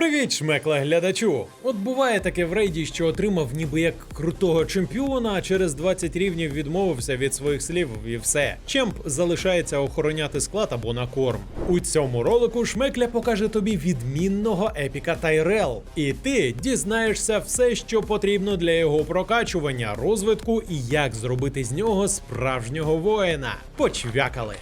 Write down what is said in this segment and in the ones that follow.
Привіт, шмекле глядачу! От буває таке в рейді, що отримав ніби як крутого чемпіона, а через 20 рівнів відмовився від своїх слів і все. Чемп залишається охороняти склад або на корм. У цьому ролику шмекля покаже тобі відмінного епіка Тайрел, і ти дізнаєшся все, що потрібно для його прокачування, розвитку і як зробити з нього справжнього воїна. Почвякали!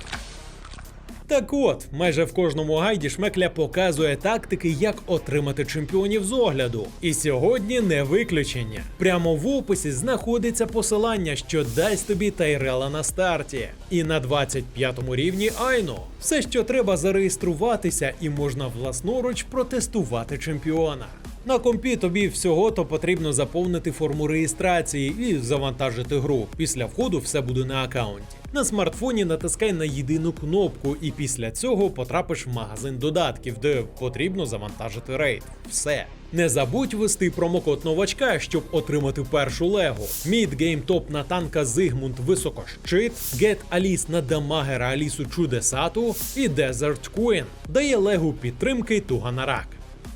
Так от, майже в кожному гайді шмекля показує тактики, як отримати чемпіонів з огляду. І сьогодні не виключення. Прямо в описі знаходиться посилання, що дасть тобі Тайрела на старті. І на 25-му рівні Айно. Все, що треба зареєструватися, і можна власноруч протестувати чемпіона. На компі тобі всього то потрібно заповнити форму реєстрації і завантажити гру. Після входу все буде на аккаунті. На смартфоні натискай на єдину кнопку, і після цього потрапиш в магазин додатків, де потрібно завантажити рейд. Все. Не забудь ввести промокод новачка, щоб отримати першу легу. Мідгейм топ на танка Зигмунд Високощит, Гет Аліс на дамагера Алісу Чудесату і Desert Queen дає легу підтримки Туганарак.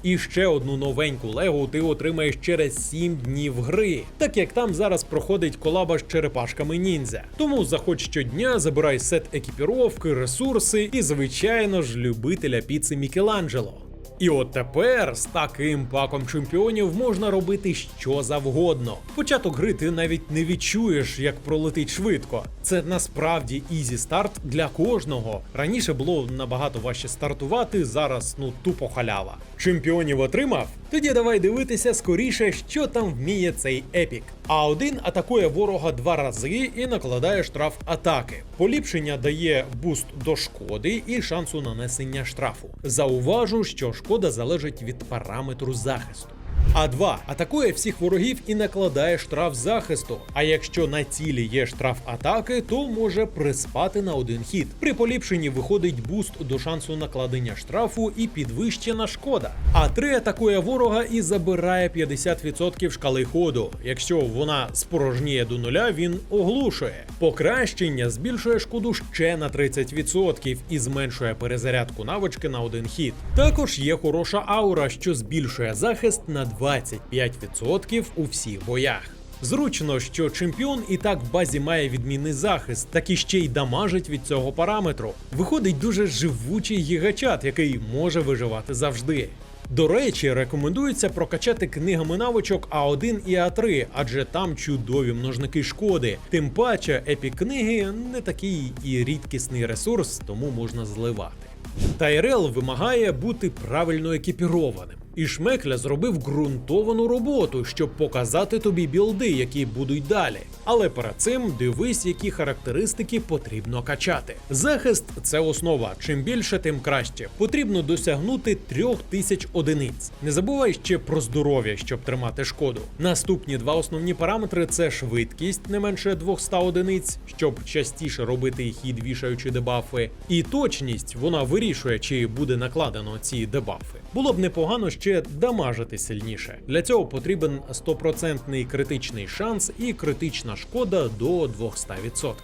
І ще одну новеньку легу ти отримаєш через 7 днів гри, так як там зараз проходить колаба з черепашками ніндзя. Тому заходь щодня, забирай сет екіпіровки, ресурси і, звичайно ж, любителя піци Мікеланджело. І от тепер з таким паком чемпіонів можна робити що завгодно. Початок гри ти навіть не відчуєш, як пролетить швидко. Це насправді ізі старт для кожного. Раніше було набагато важче стартувати, зараз ну тупо халява. Чемпіонів отримав? Тоді давай дивитися скоріше, що там вміє цей епік. А1 атакує ворога два рази і накладає штраф атаки. Поліпшення дає буст до шкоди і шансу нанесення штрафу. Зауважу, що шкода залежить від параметру захисту. А2 атакує всіх ворогів і накладає штраф захисту. А якщо на цілі є штраф атаки, то може приспати на один хід. При поліпшенні виходить буст до шансу накладення штрафу і підвищена шкода. А3 атакує ворога і забирає 50% шкали ходу. Якщо вона спорожніє до нуля, він оглушує. Покращення збільшує шкоду ще на 30% і зменшує перезарядку навички на один хід. Також є хороша аура, що збільшує захист на 25% у всіх боях. Зручно, що чемпіон і так в базі має відмінний захист, так і ще й дамажить від цього параметру. Виходить дуже живучий гігачат, який може виживати завжди. До речі, рекомендується прокачати книгами навичок А1 і А3, адже там чудові множники шкоди. Тим паче, епік книги не такий і рідкісний ресурс, тому можна зливати. Тайрел вимагає бути правильно екіпірованим. І Шмекля зробив ґрунтовану роботу, щоб показати тобі білди, які будуть далі. Але перед цим дивись, які характеристики потрібно качати. Захист це основа. Чим більше, тим краще. Потрібно досягнути 3000 одиниць. Не забувай ще про здоров'я, щоб тримати шкоду. Наступні два основні параметри це швидкість не менше 200 одиниць, щоб частіше робити хід, вішаючи дебафи, і точність вона вирішує, чи буде накладено ці дебафи. Було б непогано ще дамажити сильніше. Для цього потрібен 100% критичний шанс і критична шкода до 200%.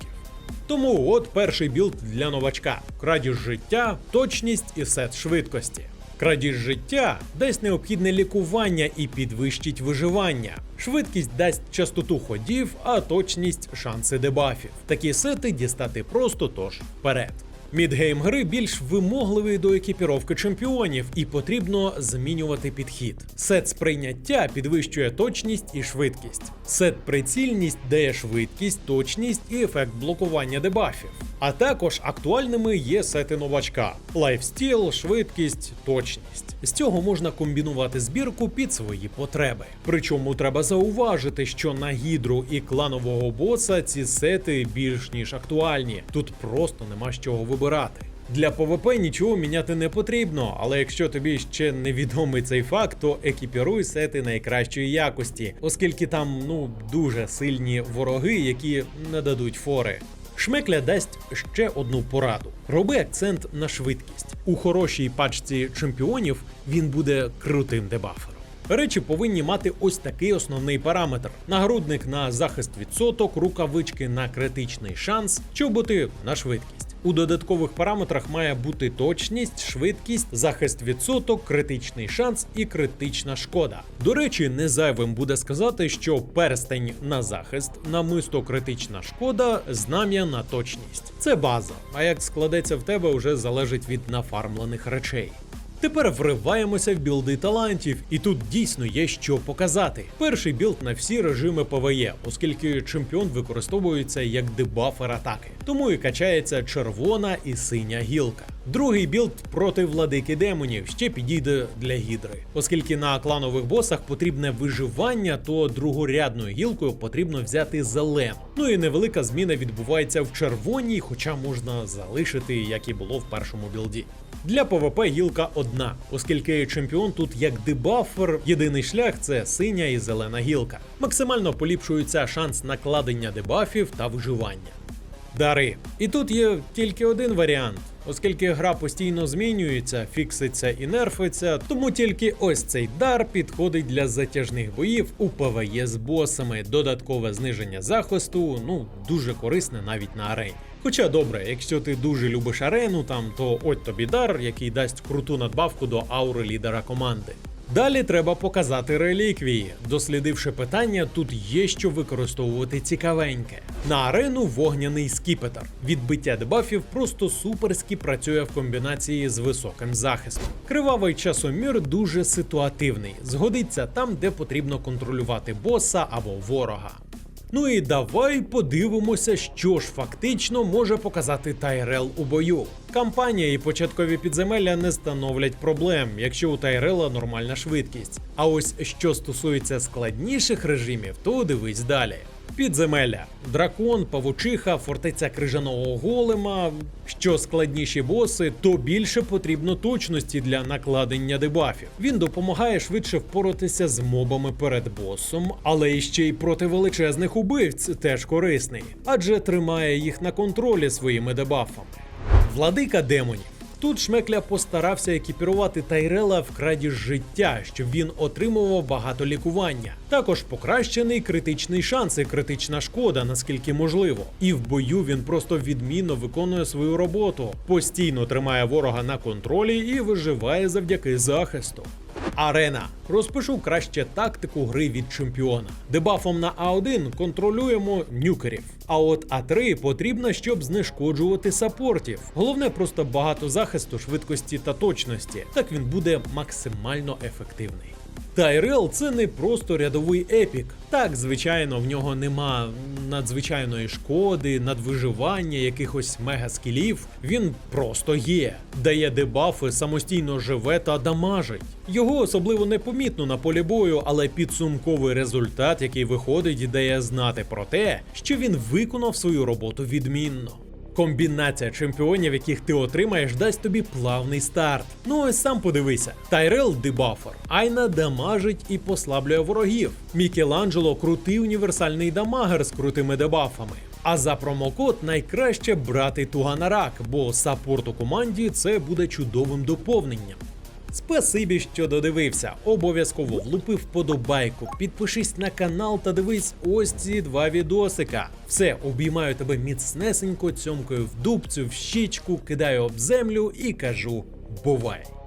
Тому от перший білд для новачка: крадіж життя, точність і сет швидкості. Крадіж життя дасть необхідне лікування і підвищить виживання. Швидкість дасть частоту ходів, а точність шанси дебафів. Такі сети дістати просто тож вперед. Мідгейм гри більш вимогливий до екіпіровки чемпіонів і потрібно змінювати підхід. Сет сприйняття підвищує точність і швидкість. Сет прицільність дає швидкість, точність і ефект блокування дебафів. А також актуальними є сети новачка: лайфстіл, швидкість, точність. З цього можна комбінувати збірку під свої потреби. Причому треба зауважити, що на гідру і кланового боса ці сети більш ніж актуальні. Тут просто нема з чого вибирати. Для ПВП нічого міняти не потрібно, але якщо тобі ще невідомий цей факт, то екіпіруй сети найкращої якості, оскільки там ну дуже сильні вороги, які не дадуть фори. Шмекля дасть ще одну пораду: роби акцент на швидкість. У хорошій пачці чемпіонів він буде крутим дебафером. Речі повинні мати ось такий основний параметр: нагрудник на захист відсоток, рукавички на критичний шанс, чоботи на швидкість. У додаткових параметрах має бути точність, швидкість, захист відсоток, критичний шанс і критична шкода. До речі, не зайвим буде сказати, що перстень на захист, намисто критична шкода, знам'я на точність. Це база. А як складеться в тебе, вже залежить від нафармлених речей. Тепер вриваємося в білди талантів, і тут дійсно є що показати. Перший білд на всі режими ПВЕ, оскільки чемпіон використовується як дебафер атаки, тому і качається червона і синя гілка. Другий білд проти владики демонів ще підійде для гідри, оскільки на кланових босах потрібне виживання, то другорядною гілкою потрібно взяти зелену. Ну і невелика зміна відбувається в червоній, хоча можна залишити, як і було в першому білді. Для ПВП гілка одна, оскільки чемпіон тут як дебафер, єдиний шлях це синя і зелена гілка. Максимально поліпшується шанс накладення дебафів та виживання. Дари. І тут є тільки один варіант. Оскільки гра постійно змінюється, фікситься і нерфиться, тому тільки ось цей дар підходить для затяжних боїв у ПВЕ з босами. Додаткове зниження захисту, ну дуже корисне навіть на арені. Хоча добре, якщо ти дуже любиш арену, там то от тобі дар, який дасть круту надбавку до аури лідера команди. Далі треба показати реліквії. Дослідивши питання, тут є що використовувати цікавеньке. На арену вогняний скіпетр. Відбиття дебафів просто суперськи працює в комбінації з високим захистом. Кривавий часомір дуже ситуативний, згодиться там, де потрібно контролювати боса або ворога. Ну і давай подивимося, що ж фактично може показати Тайрел у бою. Кампанія і початкові підземелля не становлять проблем, якщо у Тайрела нормальна швидкість. А ось що стосується складніших режимів, то дивись далі. Підземелля, дракон, павучиха, фортеця крижаного голема. Що складніші боси, то більше потрібно точності для накладення дебафів. Він допомагає швидше впоратися з мобами перед босом, але іще й проти величезних убивць теж корисний, адже тримає їх на контролі своїми дебафами. Владика демонів. Тут Шмекля постарався екіпірувати Тайрела в краді життя, щоб він отримував багато лікування. Також покращений критичний шанс і критична шкода, наскільки можливо. І в бою він просто відмінно виконує свою роботу, постійно тримає ворога на контролі і виживає завдяки захисту. Арена. Розпишу краще тактику гри від чемпіона. Дебафом на А1 контролюємо нюкерів. А от А3 потрібно, щоб знешкоджувати сапортів. Головне просто багато захисту, швидкості та точності. Так він буде максимально ефективний. Тайрел це не просто рядовий епік. Так, звичайно, в нього нема надзвичайної шкоди, надвиживання, якихось мегаскілів. Він просто є, дає дебафи, самостійно живе та дамажить. Його особливо непомітно на полі бою, але підсумковий результат, який виходить, дає знати про те, що він виконав свою роботу відмінно. Комбінація чемпіонів, яких ти отримаєш, дасть тобі плавний старт. Ну ось сам подивися: Тайрел дебафер, Айна дамажить і послаблює ворогів. Мікеланджело крутий універсальний дамагер з крутими дебафами. А за промокод найкраще брати Туганарак, бо саппорт у команді це буде чудовим доповненням. Спасибі, що додивився. Обов'язково влупи вподобайку, підпишись на канал та дивись ось ці два відосика. Все, обіймаю тебе міцнесенько, цьомкою в дубцю, в щічку, кидаю об землю і кажу бувай!